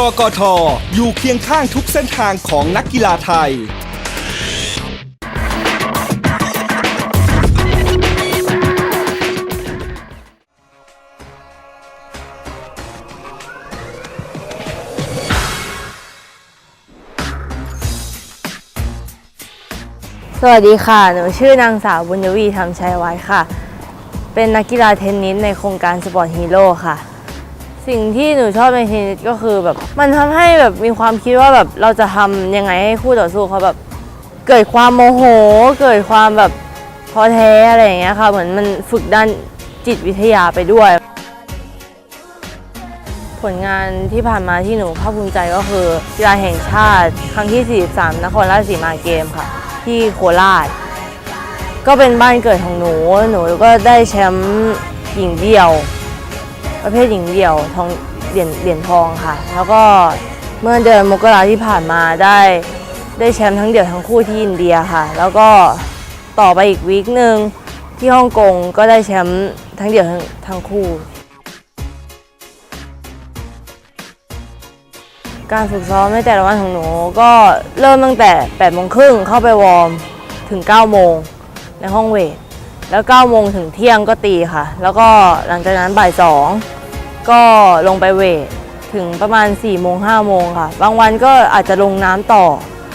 กกทอยู่เคียงข้างทุกเส้นทางของนักกีฬาไทย สวัสดีค่ะ หนูชื่อนางสาวบุญยวีทำชัยวัฒน์ค่ะ เป็นนักกีฬาเทนนิสในโครงการสปอร์ตฮีโร่ค่ะ สิ่งที่หนูชอบในเทนนิสก็คือแบบมันทำให้แบบมีความคิดว่าแบบเราจะทำยังไงให้คู่ต่อสู้เขาแบบเกิดความโมโห เกิดความแบบท้อแท้อะไรอย่างเงี้ยค่ะเหมือนมันฝึกด้านจิตวิทยาไปด้วย ผลงานที่ผ่านมาที่หนูภาคภูมิใจก็คือกีฬาแห่งชาติครั้งที่ 43 นครราชสีมาเกมค่ะ ที่โคราช ก็เป็นบ้านเกิดของหนู หนูก็ได้แชมป์หญิงเดี่ยว ประเภทหญิงเดี่ยวทองเหรียญเหรียญทองค่ะ แล้วก็เมื่อเดือนมกราที่ผ่านมาได้ได้แชมป์ทั้งเดี่ยวทั้งคู่ที่อินเดียค่ะ แล้วก็ต่อไปอีกวีคหนึ่งที่ฮ่องกงก็ได้แชมป์ทั้งเดี่ยวทั้งทั้งคู่ การฝึกซ้อมในแต่ละวันของหนูก็เริ่มตั้งแต่8โมงครึ่งเข้าไปวอร์มถึง9โมงในห้องเวทแล้ว9โมงถึงเที่ยงก็ตีค่ะ แล้วก็หลังจากนั้นบ่าย2 ก็ลงไปเวทถึงประมาณ4โมง5โมงค่ะ บางวันก็อาจจะลงน้ำต่อ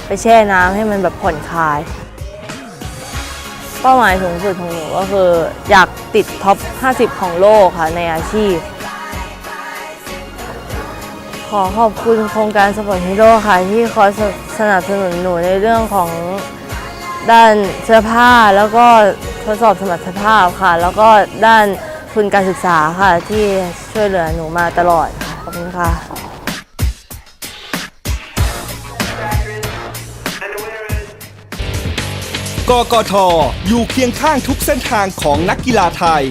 ไปแช่น้ำให้มันแบบผ่อนคลาย เป้าหมายสูงสุดของหนูก็คือ อยากติดท็อป 50 ของโลกค่ะในอาชีพ ขอขอบคุณโครงการสปอร์ตฮีโร่ค่ะ ที่คอยสสนับสนุนหนูในเรื่องของด้านเสื้อผ้าแล้วก็ทดสอบสมรรถภาพค่ะ แล้วก็ด้าน ทุนการศึกษาค่ะที่ช่วยเหลือหนูมาตลอดขอบคุณค่ะกกทอยู่เคียงข้างทุกเส้นทางของนักกีฬาไทย